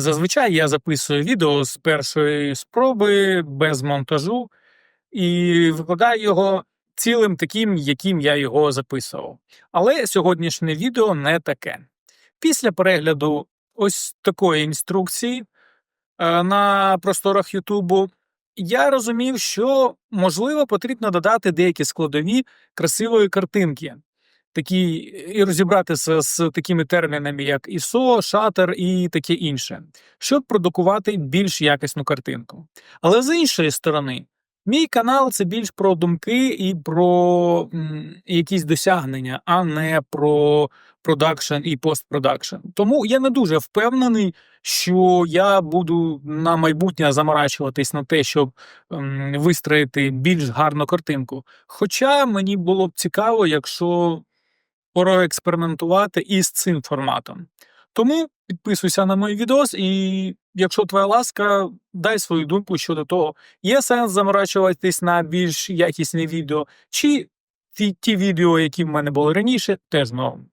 Зазвичай я записую відео з першої спроби без монтажу і викладаю його цілим таким, яким я його записував. Але сьогоднішнє відео не таке. Після перегляду ось такої інструкції е, на просторах Ютубу я розумів, що можливо потрібно додати деякі складові красивої картинки. Такі, і розібратися з такими термінами, як ISO, шатер і таке інше, щоб продукувати більш якісну картинку. Але з іншої сторони, мій канал це більш про думки і про м, якісь досягнення, а не про продакшн і постпродакшн. Тому я не дуже впевнений, що я буду на майбутнє заморачуватись на те, щоб м, вистроїти більш гарну картинку. Хоча мені було б цікаво, якщо проекспериментувати із цим форматом. Тому підписуйся на мій відос, і якщо твоя ласка, дай свою думку щодо того, є сенс заморачуватись на більш якісні відео, чи ті, відео, які в мене були раніше, теж норм.